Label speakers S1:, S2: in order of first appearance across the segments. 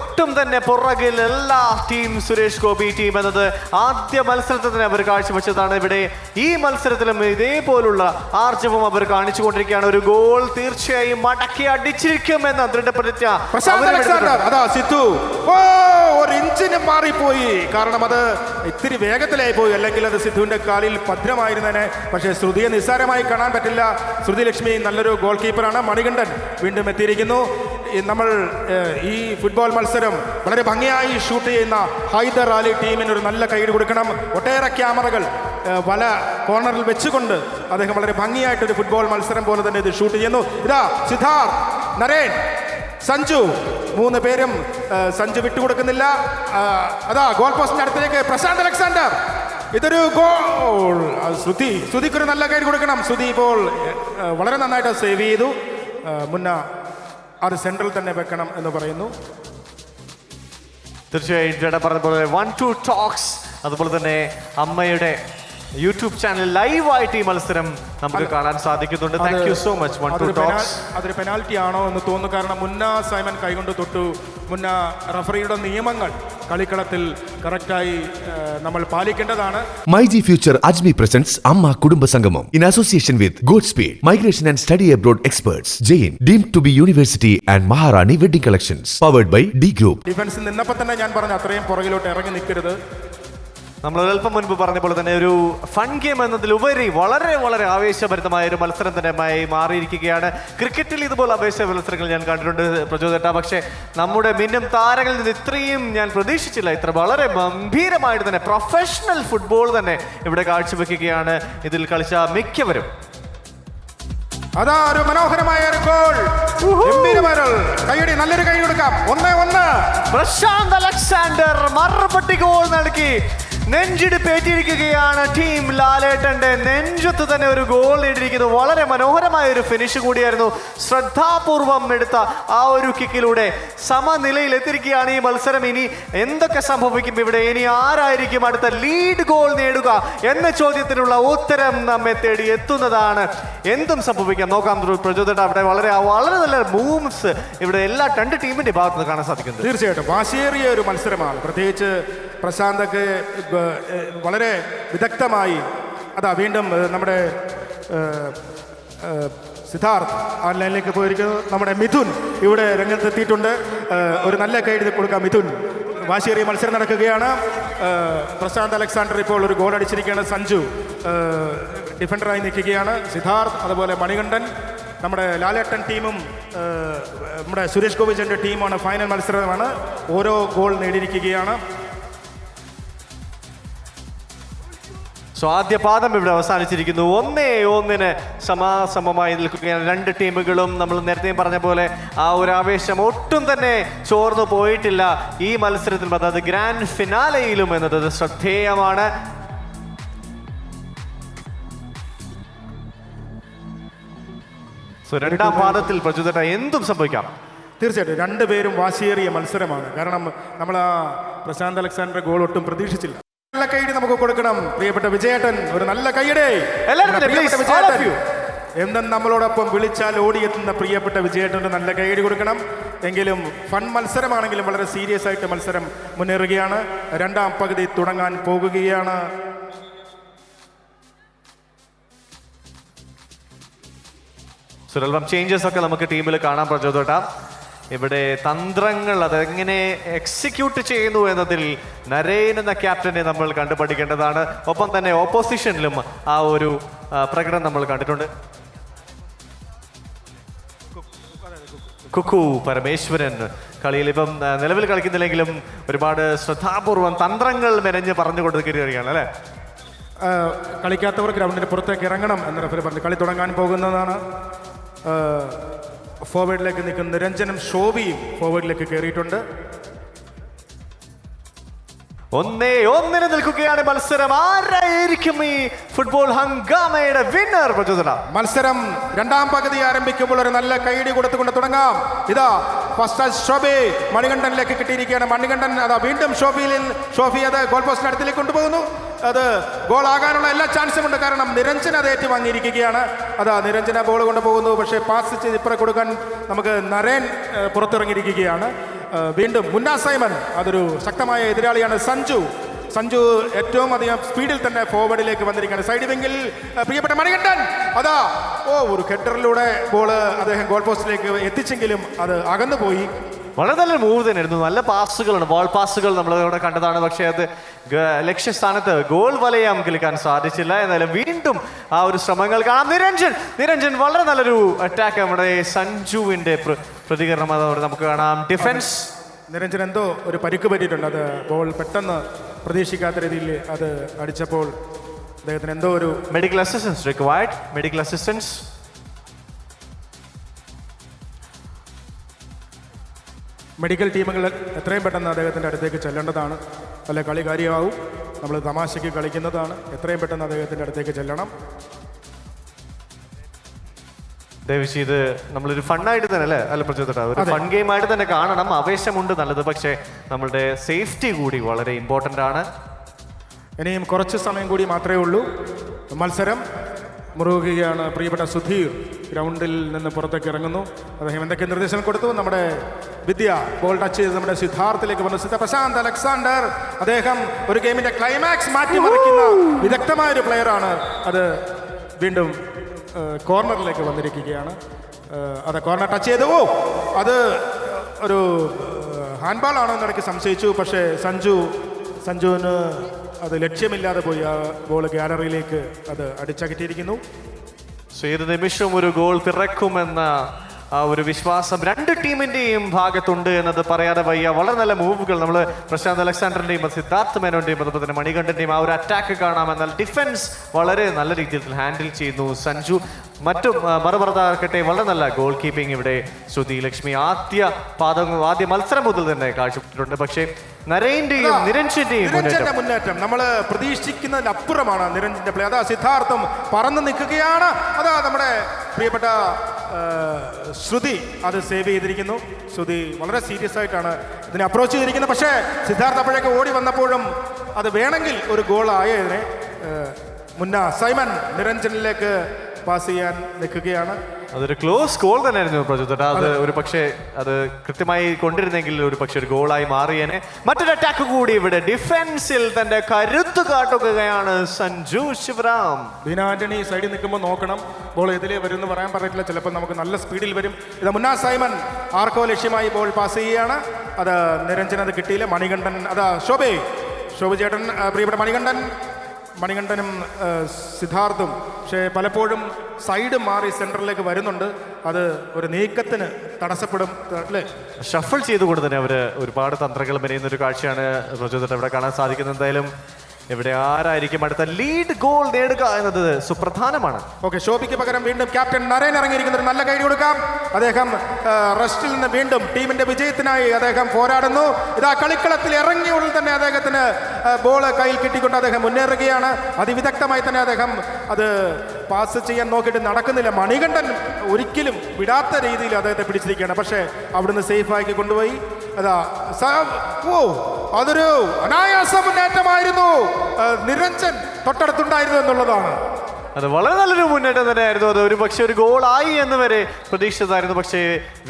S1: ഒട്ടും തന്നെ പുറകിൽ എല്ലാ ടീം സുരേഷ് ഗോപി ടീം എന്നത് ആദ്യ മത്സരത്തിൽ തന്നെ അവർ കാഴ്ചവെച്ചതാണ് ഇവിടെ ഈ മത്സരത്തിലും ഇതേപോലുള്ള ആർജവും അവർ കാണിച്ചുകൊണ്ടിരിക്കുകയാണ് ഒരു ഗോൾ തീർച്ചയായും മടക്കി അടിച്ചിരിക്കും
S2: എന്ന
S1: ദൃഢപ്രതിജ്ഞ
S2: അതാ സിത്തു ഒരു ഇഞ്ചിന് മാറിപ്പോയി കാരണം അത് ഇത്തിരി വേഗത്തിലായി പോയി അല്ലെങ്കിൽ അത് സിദ്ധുവിന്റെ കാലിൽ ഭദ്രമായിരുന്നേനെ പക്ഷേ ശ്രുതിയെ നിസ്സാരമായി കാണാൻ പറ്റില്ല ശ്രുതി ലക്ഷ്മി നല്ലൊരു ഗോൾ കീപ്പറാണ് മണികണ്ഠൻ വീണ്ടും എത്തിയിരിക്കുന്നു നമ്മൾ ഈ ഫുട്ബോൾ മത്സരം വളരെ ഭംഗിയായി ഷൂട്ട് ചെയ്യുന്ന ഹൈദർ അലി ടീമിന് ഒരു നല്ല കൈയ്യടി കൊടുക്കണം ഒട്ടേറെ ക്യാമറകൾ വല കോർണറിൽ വെച്ചുകൊണ്ട് അദ്ദേഹം വളരെ ഭംഗിയായിട്ടൊരു ഫുട്ബോൾ മത്സരം പോലെ തന്നെ ഇത് ഷൂട്ട് ചെയ്യുന്നു ഇതാ സിദ്ധാർത്ഥ് നരേൻ സഞ്ജു മൂന്ന് പേരും സഞ്ജു വിട്ടുകൊടുക്കുന്നില്ല അതാ ഗോൾ പോസ്റ്റിന്റെ അടുത്തേക്ക് പ്രശാന്ത് അലക്സാണ്ടർ ഇതൊരു ഗോൾ ശ്രുതി ശ്രുതിക്കൊരു നല്ല കൈ കൊടുക്കണം ശ്രുതി ഇപ്പോൾ വളരെ നന്നായിട്ട് സേവ് ചെയ്തു മുന്ന അത് സെൻട്രൽ തന്നെ വെക്കണം എന്ന് പറയുന്നു
S1: തീർച്ചയായും ജഡ പറഞ്ഞ പോലെ വൺ ടു ടോക്സ് അതുപോലെ തന്നെ അമ്മയുടെ യൂട്യൂബ് ചാനൽ ആയിട്ട് ഈ മത്സരം നമുക്ക് കാണാൻ സാധിക്കുന്നുണ്ട് thank you so much one two talks
S2: അതൊരു പെനാൽറ്റി ആണോ എന്ന് തോന്നുന്നു കാരണം മുന്ന സൈമൻ കൈകൊണ്ട് തൊട്ടു മുന്ന റഫറിയുടെ നിയമങ്ങൾ കളിക്കളത്തിൽ കറക്റ്റായി നമ്മൾ പാലിക്കേണ്ടതാണ്
S3: മൈ ജി ഫ്യൂച്ചർ അജ്മി പ്രസൻസ് അമ്മ കുടുംബ സംഗമം in association with good speed migration and study abroad experts Jain deemed to be university and Maharani wedding collections powered by D group
S2: ഡിഫൻസിൽ നിന്നപ്പോൾ തന്നെ ഞാൻ പറഞ്ഞു അത്രയും പുറകിലോട്ട് ഇറങ്ങി നിൽക്കരുത്
S1: നമ്മൾ അല്പം മുൻപ് പറഞ്ഞ പോലെ തന്നെ ഒരു ഫൺ ഗെയിം എന്നതിലുപരി വളരെ വളരെ ആവേശഭരിതമായ ഒരു മത്സരം തന്നെയായി മാറിയിരിക്കുകയാണ് ക്രിക്കറ്റിൽ ഇതുപോലെ ആവേശ മത്സരങ്ങൾ ഞാൻ കണ്ടിട്ടുണ്ട് പ്രചോദേട്ട പക്ഷേ നമ്മുടെ മിന്നും താരങ്ങളിൽ നിന്ന് ഇത്രയും ഞാൻ പ്രതീക്ഷിച്ചില്ല ഇത്ര വളരെ ഗംഭീരമായിട്ട് തന്നെ പ്രൊഫഷണൽ ഫുട്ബോൾ തന്നെ ഇവിടെ കാഴ്ചവെക്കുകയാണ് ഇതിൽ കളിച്ച മിക്കവരും
S2: അതാ ഒരു മനോഹരമായ ഒരു ഗോൾ കൈയടി നല്ലൊരു കൈ കൊടുക്കാം ഒന്ന് ഒന്ന്
S1: പ്രശാന്ത് അലക്സാണ്ടർ മറുപടി ഗോൾ നൽകി നെഞ്ചിടിപ്പേറ്റിയിരിക്കുകയാണ് ടീം ലാലേട്ടന്റെ നെഞ്ചത്ത് തന്നെ ഒരു ഗോൾ നേടിയിരിക്കുന്നു വളരെ മനോഹരമായ ഒരു ഫിനിഷ് കൂടിയായിരുന്നു ശ്രദ്ധാപൂർവം എടുത്ത ആ ഒരു കിക്കിലൂടെ സമനിലയിൽ എത്തിയിരിക്കുകയാണ് ഈ മത്സരം ഇനി എന്തൊക്കെ സംഭവിക്കും ഇവിടെ ഇനി ആരായിരിക്കും അടുത്ത ലീഡ് ഗോൾ നേടുക എന്ന ചോദ്യത്തിനുള്ള ഉത്തരം നമ്മെ തേടി എത്തുന്നതാണ് എന്തും സംഭവിക്കാം നോക്കാം പ്രചോദന അവിടെ വളരെ വളരെ നല്ല മൂവ്സ് ഇവിടെ എല്ലാ രണ്ട് ടീമിന്റെ ഭാഗത്തുനിന്ന് കാണാൻ സാധിക്കുന്നത്
S2: തീർച്ചയായിട്ടും വാശിയേറിയ ഒരു മത്സരമാണ് പ്രത്യേകിച്ച് പ്രശാന്തക്ക് വളരെ വിദഗ്ധമായി അതാ വീണ്ടും നമ്മുടെ സിദ്ധാർത്ഥ് ഓൺലൈനിലേക്ക് പോയിരിക്കുന്നു നമ്മുടെ മിഥുൻ ഇവിടെ രംഗത്തെത്തിയിട്ടുണ്ട് ഒരു നല്ല കൈ കൊടുക്കാം മിഥുൻ വാശിയേറിയ മത്സരം നടക്കുകയാണ് പ്രശാന്ത് അലക്സാണ്ടർ ഇപ്പോൾ ഒരു ഗോൾ അടിച്ചിരിക്കുകയാണ് സഞ്ജു ഡിഫൻഡറായി നിൽക്കുകയാണ് സിദ്ധാർത്ഥ് അതുപോലെ മണികണ്ഠൻ നമ്മുടെ ലാലേട്ടൻ ടീമും നമ്മുടെ സുരേഷ് ഗോപിചൻ്റെ ടീമാണ് ഫൈനൽ മത്സരമാണ് ഓരോ ഗോൾ നേടിയിരിക്കുകയാണ്
S1: സോ ആദ്യ പാദം ഇവിടെ അവസാനിച്ചിരിക്കുന്നു ഒന്നേ ഒന്നിന് സമാസമമായി നിൽക്കുകയാണ് രണ്ട് ടീമുകളും നമ്മൾ നേരത്തെ പറഞ്ഞ പോലെ ആ ഒരു ആവേശം ഒട്ടും തന്നെ ചോർന്നു പോയിട്ടില്ല ഈ മത്സരത്തിൽ അതായത് ഗ്രാൻഡ് ഫിനാലയിലും എന്നത് ശ്രദ്ധേയമാണ് സോ രണ്ടാം പാദത്തിൽ പ്രചോദന എന്തും സംഭവിക്കാം
S2: തീർച്ചയായിട്ടും രണ്ടുപേരും വാശിയേറിയ മത്സരമാണ് കാരണം നമ്മൾ ആ പ്രശാന്ത് അലക്സാണ്ടറെ ഗോൾ ഒട്ടും പ്രതീക്ഷിച്ചില്ല നല്ല കൈയടി നമുക്ക് കൊടുക്കണം പ്രിയപ്പെട്ട വിജയേട്ടൻ ഒരു നല്ല കൈയടേ
S1: എല്ലാവരും
S2: എന്നും നമ്മളോടൊപ്പം വിളിച്ചാൽ ഓടിയെത്തുന്ന പ്രിയപ്പെട്ട വിജയേട്ടൻ്റെ നല്ല കൈയടി കൊടുക്കണം എങ്കിലും ഫൺ മത്സരമാണെങ്കിലും വളരെ സീരിയസ് ആയിട്ട് മത്സരം മുന്നേറുകയാണ് രണ്ടാം പകുതി തുടങ്ങാൻ പോകുകയാണ്
S1: സുരൽവം ചേഞ്ചസ് ഒക്കെ നമുക്ക് ടീമിൽ കാണാൻ പ്രചോദട്ടാം ഇവിടെ തന്ത്രങ്ങൾ അതെങ്ങനെ എക്സിക്യൂട്ട് ചെയ്യുന്നു എന്നതിൽ നരേൻ എന്ന ക്യാപ്റ്റനെ നമ്മൾ കണ്ടുപഠിക്കേണ്ടതാണ് ഒപ്പം തന്നെ ഓപ്പോസിഷനിലും ആ ഒരു പ്രകടനം നമ്മൾ കണ്ടിട്ടുണ്ട് കുക്കു പരമേശ്വരൻ കളിയിൽ ഇപ്പം നിലവിൽ കളിക്കുന്നില്ലെങ്കിലും ഒരുപാട് ശ്രദ്ധാപൂർവം തന്ത്രങ്ങൾ മെനഞ്ഞ് പറഞ്ഞു കൊടുക്കുകയാണ് അല്ലേ
S2: കളിക്കാത്തവർ ഗ്രൗണ്ടിന് പുറത്തേക്ക് ഇറങ്ങണം എന്ന റെഫറി പറഞ്ഞു കളി തുടങ്ങാൻ പോകുന്നതാണ് ഫോർവേഡിലേക്ക് നിൽക്കുന്ന നിരഞ്ജനും ശോഭിയും ഫോർവേഡിലേക്ക് കയറിയിട്ടുണ്ട്
S1: ഒന്നേ ഒന്നിന് നിൽക്കുകയാണ് മത്സരം ആരായിരിക്കും ഈ ഫുട്ബോൾ ഹംഗാമയുടെ വിന്നർ പ്രചോദന
S2: മത്സരം രണ്ടാം പകുതി ആരംഭിക്കുമ്പോൾ ഒരു നല്ല കൈയടി കൊടുത്തുകൊണ്ട് തുടങ്ങാം ഇതാ ഫസ്റ്റ് ഷോബി മണികണ്ഠനിലേക്ക് കിട്ടിയിരിക്കുകയാണ് മണികണ്ഠൻ അതാ വീണ്ടും ഷോഫിയിൽ ഷോഫി അത് ഗോൾ പോസ്റ്റിന് അടുത്തേക്ക് കൊണ്ടുപോകുന്നു അത് ഗോളാകാനുള്ള എല്ലാ ചാൻസും ഉണ്ട് കാരണം നിരഞ്ജന അത് വാങ്ങിയിരിക്കുകയാണ് അതാ നിരഞ്ജന ബോൾ കൊണ്ടുപോകുന്നു പക്ഷേ പാസ് ചെയ്ത് ഇപ്പുറം കൊടുക്കാൻ നമുക്ക് നരേൻ പുറത്തിറങ്ങിയിരിക്കുകയാണ് വീണ്ടും മുന്ന സൈമൻ അതൊരു ശക്തമായ എതിരാളിയാണ് സഞ്ജു സഞ്ജു ഏറ്റവും അധികം സ്പീഡിൽ തന്നെ ഫോർവേഡിലേക്ക് വന്നിരിക്കുകയാണ് സൈഡ് വിങ്ങിൽ പ്രിയപ്പെട്ട മണികണ്ഠൻ അതാ ഓ ഒരു ഹെഡറിലൂടെ ബോൾ അദ്ദേഹം ഗോൾ പോസ്റ്റിലേക്ക് എത്തിച്ചെങ്കിലും അത് അകന്നുപോയി
S1: വളരെ നല്ല മൂവ് തന്നെയായിരുന്നു നല്ല പാസുകളാണ് ബോൾ പാസുകൾ നമ്മൾ ഇവിടെ കണ്ടതാണ് പക്ഷേ അത് ലക്ഷ്യസ്ഥാനത്ത് ഗോൾ വലയെ നമുക്ക് കളിക്കാൻ സാധിച്ചില്ല എന്നാലും വീണ്ടും ആ ഒരു ശ്രമങ്ങൾ കാണാം നിരഞ്ജൻ നിരഞ്ജൻ വളരെ നല്ലൊരു അറ്റാക്ക് നമ്മുടെ സഞ്ജുവിന്റെ പ്രതികരണം അതോടെ നമുക്ക് കാണാം ഡിഫൻസ്
S2: നിരഞ്ജൻ എന്തോ ഒരു പരിക്ക് പറ്റിയിട്ടുണ്ട് അത് ബോൾ പെട്ടെന്ന് പ്രതീക്ഷിക്കാത്ത രീതിയിൽ അത് അടിച്ചപ്പോൾ അദ്ദേഹത്തിന് എന്തോ ഒരു
S1: medical assistance required medical assistance
S2: medical ടീമുകൾ എത്രയും പെട്ടെന്ന് അദ്ദേഹത്തിൻ്റെ അടുത്തേക്ക് ചെല്ലേണ്ടതാണ് നല്ല കളി കാര്യമാവും നമ്മൾ തമാശയ്ക്ക് കളിക്കുന്നതാണ് എത്രയും പെട്ടെന്ന് അദ്ദേഹത്തിൻ്റെ അടുത്തേക്ക് ചെല്ലണം
S1: ദേവിശി ഇത് നമ്മളൊരു ഫണ്ണായിട്ട് തന്നെ അല്ലേ അല്ല പ്രചോദന ഒരു ഫൺ ഗെയിമായിട്ട് തന്നെ കാണണം ആവേശമുണ്ട് നല്ലത് പക്ഷേ നമ്മുടെ സേഫ്റ്റി കൂടി വളരെ ഇമ്പോർട്ടൻ്റ് ആണ്
S2: ഇനിയും കുറച്ച് സമയം കൂടി മാത്രമേ ഉള്ളൂ മത്സരം മുറുകുകയാണ് പ്രിയപ്പെട്ട സുധീർ ഗ്രൗണ്ടിൽ നിന്ന് പുറത്തേക്ക് ഇറങ്ങുന്നു അദ്ദേഹം എന്തൊക്കെ നിർദ്ദേശങ്ങൾ കൊടുത്തു നമ്മുടെ വിദ്യ ബോൾ ടച്ച് ചെയ്ത് നമ്മുടെ സിദ്ധാർത്ഥിലേക്ക് വന്നു സിദ്ധ പ്രശാന്ത് അലക്സാണ്ടർ അദ്ദേഹം ഒരു ഗെയിമിന്റെ ക്ലൈമാക്സ് മാറ്റിമറിക്കുന്ന വിദഗ്ധമായ ഒരു പ്ലെയറാണ് അത് വീണ്ടും കോർണറിലേക്ക് വന്നിരിക്കുകയാണ് അത് കോർണർ ടച്ച് ചെയ്തു ഓ അത് ഒരു ഹാൻഡ് ബാൾ ആണോ എന്നിടയ്ക്ക് സംശയിച്ചു പക്ഷേ സഞ്ജു സഞ്ജുവിന് അത് ലക്ഷ്യമില്ലാതെ പോയി ആ ബോൾ ഗാലറിയിലേക്ക് അത് അടിച്ചകറ്റിയിരിക്കുന്നു
S1: സോ ഏത് ഒരു ഗോൾ പിറക്കുമെന്ന ആ ഒരു വിശ്വാസം രണ്ട് ടീമിൻ്റെയും ഭാഗത്തുണ്ട് എന്നത് പറയാതെ വയ്യ വളരെ നല്ല മൂവുകൾ നമ്മൾ പ്രശാന്ത് അലക്സാണ്ടറിൻ്റെയും സിദ്ധാർത്ഥ് മേനോൻ്റെയും അതുപോലെ തന്നെ മണികണ്ഠൻ്റെയും ആ ഒരു അറ്റാക്ക് കാണാം എന്നാൽ ഡിഫൻസ് വളരെ നല്ല രീതിയിൽ ഹാൻഡിൽ ചെയ്യുന്നു സഞ്ജു മറ്റു മറുപറത്താകട്ടെ വളരെ നല്ല ഗോൾ കീപ്പിംഗ് ഇവിടെ ശ്രുതി ലക്ഷ്മി ആദ്യ പാദങ്ങൾ ആദ്യ മത്സരം മുതൽ തന്നെ കാഴ്ചപ്പെട്ടിട്ടുണ്ട് പക്ഷേ നരേന്റെയും നിരഞ്ജന്റെയും
S2: നിരഞ്ജന്റെ മുന്നേറ്റം നമ്മൾ പ്രതീക്ഷിക്കുന്നതിനപ്പുറമാണ് അപ്പുറമാണ് നിരഞ്ജന്റെ പ്ലേ അതാ സിദ്ധാർത്ഥം പറന്ന് നിൽക്കുകയാണ് അതാ നമ്മുടെ പ്രിയപ്പെട്ട ശ്രുതി അത് സേവ് ചെയ്തിരിക്കുന്നു ശ്രുതി വളരെ സീരിയസ് ആയിട്ടാണ് ഇതിനെ അപ്രോച്ച് ചെയ്തിരിക്കുന്നത് പക്ഷേ സിദ്ധാർത്ഥ അപ്പോഴൊക്കെ ഓടി വന്നപ്പോഴും അത് വേണമെങ്കിൽ ഒരു ഗോളായ ഇതിനെ മുന്ന സൈമൻ നിരഞ്ജനിലേക്ക് പാസ് ചെയ്യാൻ നിൽക്കുകയാണ്
S1: അതൊരു ക്ലോസ് ഗോൾ തന്നെയായിരുന്നു പ്രജുത്തേട്ടാ അത് ഒരു പക്ഷേ അത് കൃത്യമായി കൊണ്ടിരുന്നെങ്കിൽ ഒരു പക്ഷേ ഒരു ഗോളായി മാറിയേനെ മറ്റൊരു അറ്റാക്ക് കൂടി ഇവിടെ ഡിഫൻസിൽ തന്റെ കരുത്ത് കാട്ടുകയാണ് സഞ്ജു ശിവറാം
S2: ദിനാന്റണി സൈഡിൽ നിൽക്കുമ്പോൾ നോക്കണം ബോൾ എതിലേ വരും എന്ന് പറയാൻ പറ്റില്ല ചിലപ്പോൾ നമുക്ക് നല്ല സ്പീഡിൽ വരും ഇത് മുന്നാ സൈമൻ ആർക്കോ ലക്ഷ്യമായി ബോൾ പാസ് ചെയ്യുകയാണ് അത് നിരഞ്ജന അത് കിട്ടിയില്ല മണികണ്ഠൻ അതാ ശോഭേ ശോഭചേട്ടൻ പ്രിയപ്പെട്ട മണികണ്ഠൻ മണികണ്ഠനും സിദ്ധാർത്ഥും പക്ഷേ പലപ്പോഴും സൈഡ് മാറി സെൻറ്ററിലേക്ക് വരുന്നുണ്ട് അത് ഒരു നീക്കത്തിന് തടസ്സപ്പെടും അല്ലേ
S1: ഷഫിൾ ചെയ്ത് കൂടെ തന്നെ അവർ ഒരുപാട് തന്ത്രങ്ങൾ മെനയുന്ന ഒരു കാഴ്ചയാണ് പ്രചോദനം ഇവിടെ കാണാൻ സാധിക്കുന്നത് എന്തായാലും ഇവിടെ ആരായിരിക്കും അടുത്ത ലീഡ് ഗോൾ നേടുക എന്നത് സുപ്രധാനമാണ്
S2: ഓക്കെ ഷോഭിക്ക് പകരം വീണ്ടും ക്യാപ്റ്റൻ നരേൻ ഇറങ്ങിയിരിക്കുന്ന ഒരു നല്ല കൈ കൊടുക്കാം അദ്ദേഹം റെസ്റ്റിൽ നിന്ന് വീണ്ടും ടീമിന്റെ വിജയത്തിനായി അദ്ദേഹം പോരാടുന്നു ഇതാ കളിക്കളത്തിൽ ഇറങ്ങിയുള്ളിൽ തന്നെ അദ്ദേഹത്തിന് ബോൾ കയ്യിൽ കിട്ടിക്കൊണ്ട് അദ്ദേഹം മുന്നേറുകയാണ് അതിവിദഗ്ധമായി തന്നെ അദ്ദേഹം അത് പാസ് ചെയ്യാൻ നോക്കിയിട്ട് നടക്കുന്നില്ല മണികണ്ഠൻ ഒരിക്കലും വിടാത്ത രീതിയിൽ അദ്ദേഹത്തെ പിടിച്ചിരിക്കുകയാണ് പക്ഷേ അവിടുന്ന് സേഫാക്കി കൊണ്ടുപോയി അതാ ഓ അതൊരു അനായാസ മുന്നേറ്റമായിരുന്നു നിരഞ്ജൻ തൊട്ടടുത്തുണ്ടായിരുന്നു എന്നുള്ളതാണ്
S1: അത് വളരെ നല്ലൊരു മുന്നേറ്റം തന്നെയായിരുന്നു അത് ഒരു പക്ഷേ ഒരു ഗോളായി എന്ന് വരെ പ്രതീക്ഷിച്ചതായിരുന്നു പക്ഷേ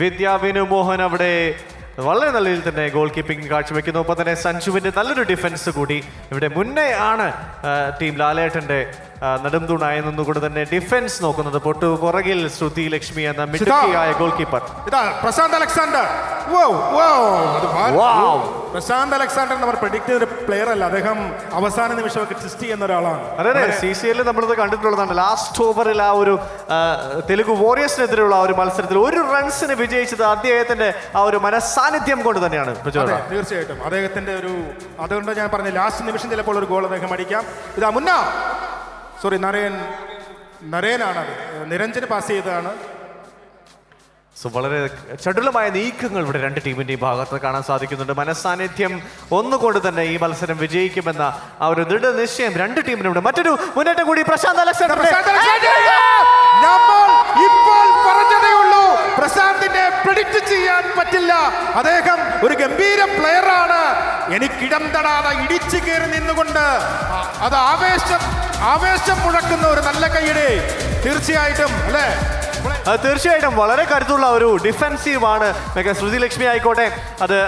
S1: വിദ്യാവിനു മോഹൻ അവിടെ വളരെ നല്ല രീതിയിൽ തന്നെ ഗോൾ കീപ്പിംഗ് കാഴ്ചവെക്കുന്നു ഒപ്പം തന്നെ സഞ്ജുവിൻ്റെ നല്ലൊരു ഡിഫൻസ് കൂടി ഇവിടെ മുന്നേ ആണ് ടീം ലാലേട്ടൻ്റെ നെടും തൂണായി നിന്നുകൊണ്ട് തന്നെ ഡിഫൻസ് നോക്കുന്നത് പൊട്ടു പുറകിൽ ശ്രുതി ലക്ഷ്മി എന്ന മിടുക്കിയായ goal keeper
S2: Prashant Alexander Prashant Alexander എന്ന് പറഞ്ഞ ചെയ്ത പ്ലെയർ അല്ല അദ്ദേഹം അവസാന നിമിഷമൊക്കെ ട്വിസ്റ്റ് ചെയ്യുന്ന ഒരാളാണ്
S1: അതെ അതെ സി സി എല്ലിൽ നമ്മളിത് കണ്ടിട്ടുള്ളതാണ് ലാസ്റ്റ് ഓവറിൽ ആ ഒരു തെലുഗു വോറിയേഴ്സിനെതിരെയുള്ള ആ ഒരു മത്സരത്തിൽ ഒരു റൺസിന് വിജയിച്ചത് അദ്ദേഹത്തിന്റെ ആ ഒരു മനസാന്നിധ്യം കൊണ്ട് തന്നെയാണ്
S2: അതെ തീർച്ചയായിട്ടും അദ്ദേഹത്തിന്റെ ഒരു അതുകൊണ്ട് ഞാൻ പറഞ്ഞ ലാസ്റ്റ് നിമിഷം ചിലപ്പോൾ ഒരു ഗോൾ അദ്ദേഹം അടിക്കാം ഇതാ മുന്ന സോറി നരേൻ നരേനാണ് നിരഞ്ജന് പാസ് ചെയ്തതാണ്
S1: സോ വളരെ ചടുലമായ നീക്കങ്ങൾ ഇവിടെ രണ്ട് ടീമിൻ്റെയും ഭാഗത്ത് കാണാൻ സാധിക്കുന്നുണ്ട് മനസ്സാന്നിധ്യം ഒന്നുകൊണ്ട് തന്നെ ഈ മത്സരം വിജയിക്കുമെന്ന ആ ഒരു ദൃഢനിശ്ചയം രണ്ട് ടീമിനുണ്ട് മറ്റൊരു മുന്നേറ്റം കൂടി പ്രശാന്ത്
S2: പ്രശാന്തിനെ പ്രിഡിക്റ്റ് ചെയ്യാൻ പറ്റില്ല അദ്ദേഹം ഒരു ഗംഭീര പ്ലെയറാണ് എനിക്കിടം തടാതെ ഇടിച്ചു കയറി നിന്നുകൊണ്ട് അത് ആവേശം ആവേശം മുഴക്കുന്ന ഒരു നല്ല കൈയുടെ തീർച്ചയായിട്ടും അല്ലേ
S1: തീർച്ചയായിട്ടും വളരെ കരുത്തുള്ള ഒരു ഡിഫെൻസീവ് ആണ് ശ്രുതി ലക്ഷ്മി ആയിക്കോട്ടെ അത്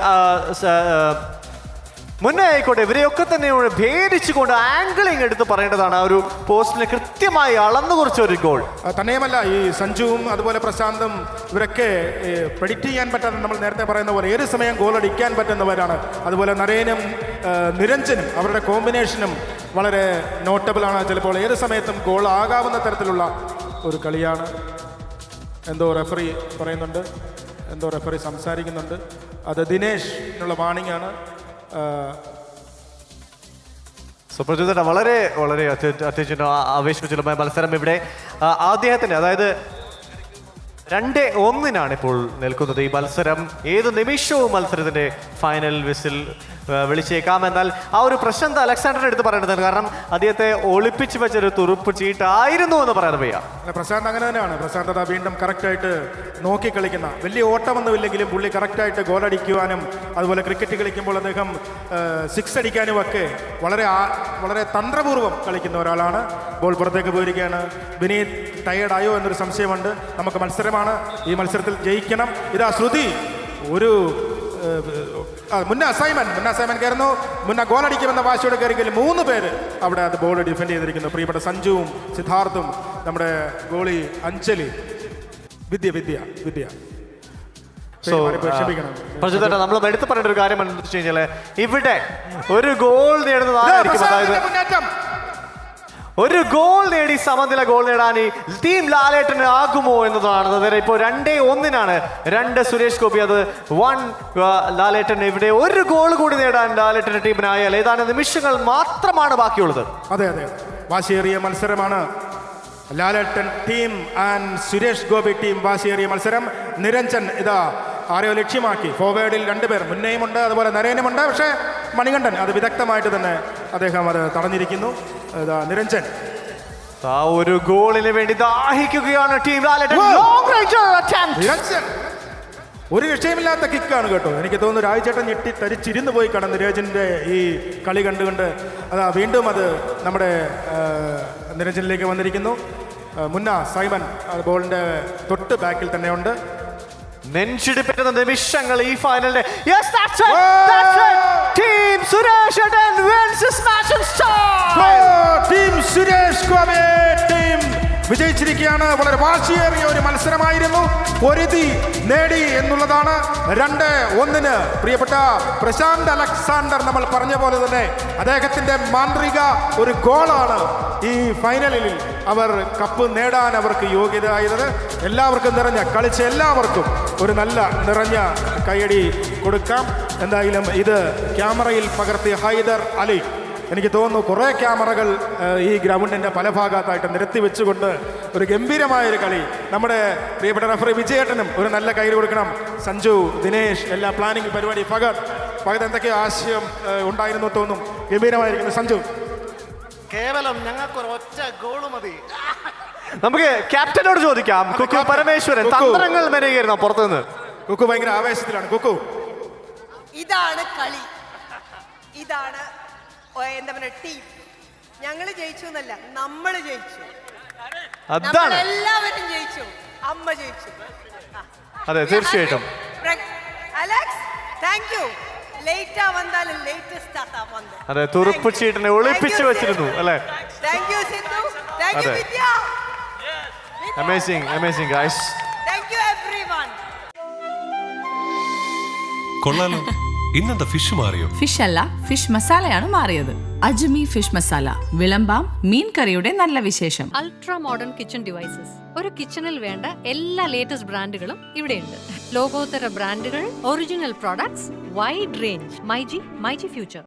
S1: മുന്നേ ആയിക്കോട്ടെ ഇവരെയൊക്കെ തന്നെ ഭേദിച്ചുകൊണ്ട് ആംഗിളിങ് എടുത്ത് പറയേണ്ടതാണ് ആ ഒരു പോസ്റ്റിനെ കൃത്യമായി അളന്നു കുറിച്ച ഒരു ഗോൾ
S2: തന്നെയുമല്ല ഈ സഞ്ജുവും അതുപോലെ പ്രശാന്തും ഇവരൊക്കെ പ്രെഡിക്റ്റ് ചെയ്യാൻ പറ്റാത്ത നമ്മൾ നേരത്തെ പറയുന്ന പോലെ ഏത് സമയം ഗോൾ അടിക്കാൻ പറ്റുന്നവരാണ് അതുപോലെ നരേനും നിരഞ്ജനും അവരുടെ കോമ്പിനേഷനും വളരെ നോട്ടബിളാണ് ചിലപ്പോൾ ഏത് സമയത്തും ഗോൾ ആകാവുന്ന തരത്തിലുള്ള ഒരു കളിയാണ് എന്തോ റെഫറി പറയുന്നുണ്ട് എന്തോ റെഫറി സംസാരിക്കുന്നുണ്ട് അത് ദിനേഷ് എന്നുള്ള വാണിംഗാണ്
S1: സുപ്രജിതന വളരെ വളരെ അത്യുജ്ജനോ ആവേശിപ്പിച്ചുള്ള മത്സരം ഇവിടെ അദ്ദേഹത്തിന് അതായത് രണ്ട് ഒന്നിനാണ് ഇപ്പോൾ നിൽക്കുന്നത് ഈ മത്സരം ഏത് നിമിഷവും മത്സരത്തിന്റെ ഫൈനൽ വിസിൽ വിളിച്ചേക്കാം എന്നാൽ ആ ഒരു പ്രശ്നം അലക്സാണ്ടർ എടുത്ത് പറയേണ്ടത് കാരണം അദ്ദേഹത്തെ ഒളിപ്പിച്ച് വെച്ചൊരു തുറുപ്പ് ചീട്ടായിരുന്നു എന്ന് പറയാൻ വയ്യ
S2: പ്രശാന്ത് അങ്ങനെ തന്നെയാണ് പ്രശാന്ത് വീണ്ടും വീണ്ടും കറക്റ്റായിട്ട് നോക്കി കളിക്കുന്ന വലിയ ഓട്ടമൊന്നുമില്ലെങ്കിലും പുള്ളി കറക്റ്റായിട്ട് ഗോളടിക്കുവാനും അതുപോലെ ക്രിക്കറ്റ് കളിക്കുമ്പോൾ അദ്ദേഹം സിക്സ് അടിക്കാനും ഒക്കെ വളരെ വളരെ തന്ത്രപൂർവ്വം കളിക്കുന്ന ഒരാളാണ് ബോൾ പുറത്തേക്ക് പോയിരിക്കുകയാണ് വിനീത് ടയേർഡായോ എന്നൊരു സംശയമുണ്ട് നമുക്ക് മത്സരമാണ് മത്സരമാണ് ഈ മത്സരത്തിൽ ജയിക്കണം ഇതാ ശ്രുതി ഒരു മുന്ന അസൈൻമെൻറ്റ് മുന്ന അസൈൻമെൻറ്റ് കയറുന്നു മുന്ന ഗോളടിക്കുമെന്ന വാശിയോട് കയറിയെങ്കിൽ മൂന്ന് പേര് അവിടെ അത് ബോൾ ഡിഫെൻഡ് ചെയ്തിരിക്കുന്നു പ്രിയപ്പെട്ട സഞ്ജുവും സിദ്ധാർത്ഥും നമ്മുടെ ഗോളി അഞ്ചലി വിദ്യ വിദ്യ വിദ്യ
S1: നമ്മൾ എടുത്തു പറഞ്ഞ ഒരു കാര്യം എന്താ വെച്ച് കഴിഞ്ഞാൽ ഇവിടെ ഒരു ഗോൾ നേടുന്നത് അതായത് ഒരു ഗോൾ നേടി സമനില ഗോൾ നേടാൻ ഈ ടീം ലാലേട്ടന് ആകുമോ എന്നതാണ് അതായത് ഇപ്പോൾ രണ്ടേ ഒന്നിനാണ് രണ്ട് സുരേഷ് ഗോപി അത് വൺ ലാലേട്ടൻ ഇവിടെ ഒരു ഗോൾ കൂടി നേടാൻ ലാലേട്ടന്റെ ടീമിനായാൽ ഏതാനും നിമിഷങ്ങൾ മാത്രമാണ് ബാക്കിയുള്ളത്
S2: അതെ അതെ വാശിയേറിയ മത്സരമാണ് Lalettan team and Suresh Gopi team വാശിയേറിയ മത്സരം നിരഞ്ജൻ ഇതാ ആരെയോ ലക്ഷ്യമാക്കി ഫോർവേഡിൽ രണ്ടുപേർ മുന്നേയുമുണ്ട് അതുപോലെ നരേനുമുണ്ട് പക്ഷേ മണികണ്ഠൻ അത് വിദഗ്ധമായിട്ട് തന്നെ അദ്ദേഹം അത് തടഞ്ഞിരിക്കുന്നു നിരഞ്ജൻ
S1: ആ ഒരു ഗോളിന് വേണ്ടി ദാഹിക്കുകയാണ് ടീം
S2: നിരഞ്ജൻ ഒരു വിഷയമില്ലാത്ത കിക്കാണ് കേട്ടോ എനിക്ക് തോന്നുന്നു രാജ്ചേട്ടൻ ഞെട്ടി തരിച്ചിരുന്നു പോയി കടന്ന് നിരഞ്ജൻ്റെ ഈ കളി കണ്ടുകൊണ്ട് അതാ വീണ്ടും അത് നമ്മുടെ നിരഞ്ജനിലേക്ക് വന്നിരിക്കുന്നു മുന്ന സൈമൻ ബോളിൻ്റെ തൊട്ട് ബാക്കിൽ തന്നെയുണ്ട്
S1: നെഞ്ചിടിപ്പിക്കുന്ന നിമിഷങ്ങൾ ഈ ഫൈനലിന്റെ yes that's
S2: it
S1: that's it team Suresh ettan wins this match
S2: in
S1: style
S2: team Suresh ഗോമേ team വിജയിച്ചിരിക്കുകയാണ് വളരെ വാശിയേറിയ ഒരു മത്സരമായിരുന്നു പൊരുതി നേടി എന്നുള്ളതാണ് രണ്ട് ഒന്നിന് പ്രിയപ്പെട്ട പ്രശാന്ത് അലക്സാണ്ടർ നമ്മൾ പറഞ്ഞ പോലെ തന്നെ അദ്ദേഹത്തിന്റെ മാന്ത്രിക ഒരു ഗോളാണ് ഈ ഫൈനലിൽ അവർ കപ്പ് നേടാൻ അവർക്ക് യോഗ്യതയായത് എല്ലാവർക്കും നിറഞ്ഞ കളിച്ച എല്ലാവർക്കും ഒരു നല്ല നിറഞ്ഞ കൈയടി കൊടുക്കാം എന്തായാലും ഇത് ക്യാമറയിൽ പകർത്തിയ ഹൈദർ അലി എനിക്ക് തോന്നുന്നു കുറേ ക്യാമറകൾ ഈ ഗ്രൗണ്ടിൻ്റെ പല ഭാഗത്തായിട്ട് നിരത്തി വെച്ചുകൊണ്ട് ഒരു ഗംഭീരമായൊരു കളി നമ്മുടെ പ്രിയപ്പെട്ട റഫറി വിജയേട്ടനും ഒരു നല്ല കയ്യിൽ കൊടുക്കണം സഞ്ജു ദിനേശ് എല്ലാ പ്ലാനിങ് പരിപാടി ഭഗത് ഭഗത് എന്തൊക്കെയോ ആശയം ഉണ്ടായിരുന്നു തോന്നും ഗംഭീരമായിരിക്കുന്നു സഞ്ജു
S4: കേവലം ഞങ്ങൾക്ക് ഒരൊറ്റ ഗോള് മതി
S1: നമുക്ക് ക്യാപ്റ്റനോട് ചോദിക്കാം കുക്കു പരമേശ്വരൻ തന്ത്രങ്ങൾ മെനയുകയായിരുന്നു പുറത്തുനിന്ന്
S2: കുക്കു ഭയങ്കര ആവേശത്തിലാണ് കുക്കു
S5: ഇതാണ് കളി ഇതാണ് എന്താ പറയുക ടീം ഞങ്ങൾ ജയിച്ചു എന്നല്ല നമ്മൾ ജയിച്ചു
S1: അതാണ്
S5: എല്ലാവരും ജയിച്ചു അമ്മ ജയിച്ചു
S1: അതെ തീർച്ചയായിട്ടും
S5: അലക്സ് താങ്ക് യു
S1: അതെ തുറുപ്പ് ചീട്ടിനെ ഒളിപ്പിച്ചു വെച്ചിരുന്നു അല്ലെ അതെ അമേസിംഗ് അമേസിംഗ്
S5: ഗായ്സ്
S6: കൊള്ളാലോ ഇന്നെന്താ ഫിഷ് മാറിയോ
S7: ഫിഷ് അല്ല ഫിഷ് മസാലയാണ് മാറിയത് അജ്മി ഫിഷ് മസാല വിളമ്പാം മീൻ കറിയുടെ നല്ല വിശേഷം
S8: അൾട്രാ മോഡേൺ കിച്ചൺ ഡിവൈസസ് ഒരു കിച്ചണിൽ വേണ്ട എല്ലാ ലേറ്റസ്റ്റ് ബ്രാൻഡുകളും ഇവിടെയുണ്ട് ലോകോത്തര ബ്രാൻഡുകൾ original products wide range myG myG future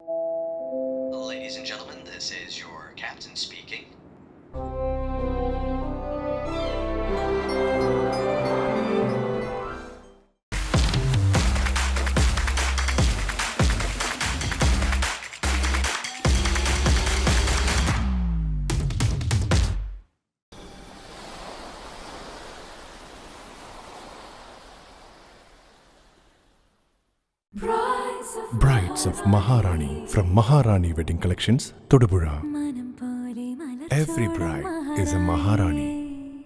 S9: Maharani from Maharani Wedding Collections, Todupuzha. Every bride is a Maharani.